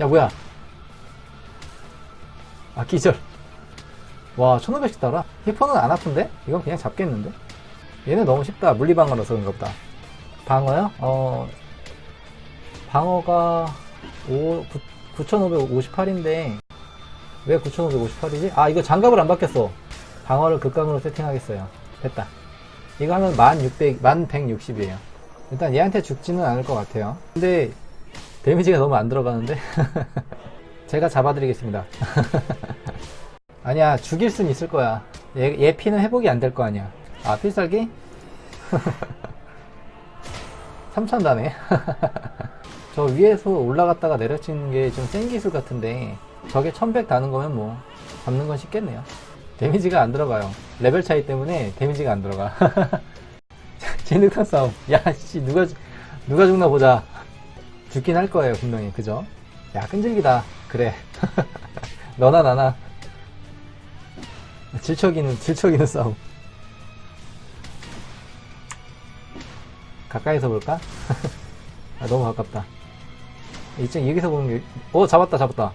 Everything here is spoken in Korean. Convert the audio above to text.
야 뭐야? 아 기절. 와 1500씩 달아? 히퍼는 안 아픈데? 이건 그냥 잡겠는데? 얘는 너무 쉽다. 물리방어라서 그런가 보다. 방어요? 어 방어가 5, 9558인데 왜 9558이지? 아 이거 장갑을 안 바뀌었어. 방어를 극강으로 세팅하겠어요. 됐다. 이거 하면 1600, 1160이에요. 일단 얘한테 죽지는 않을 것 같아요. 근데 데미지가 너무 안 들어가는데? 제가 잡아드리겠습니다. 아니야 죽일 순 있을 거야. 얘, 얘 피는 회복이 안 될 거 아니야. 아 필살기? 3천 다네. 저 위에서 올라갔다가 내려치는 게 좀 센 기술 같은데 저게 1100 다는 거면 뭐 잡는 건 쉽겠네요. 데미지가 안 들어가요. 레벨 차이 때문에 데미지가 안 들어가. 진흙탕 싸움. 야 씨 누가 죽- 누가 죽나 보자 죽긴 할 거예요 분명히 그죠 야 끈질기다 그래 너나 나나 질척이는 질척이는 싸움 가까이서 볼까? 아, 너무 가깝다. 이쯤 여기서 보는 게, 어, 잡았다, 잡았다.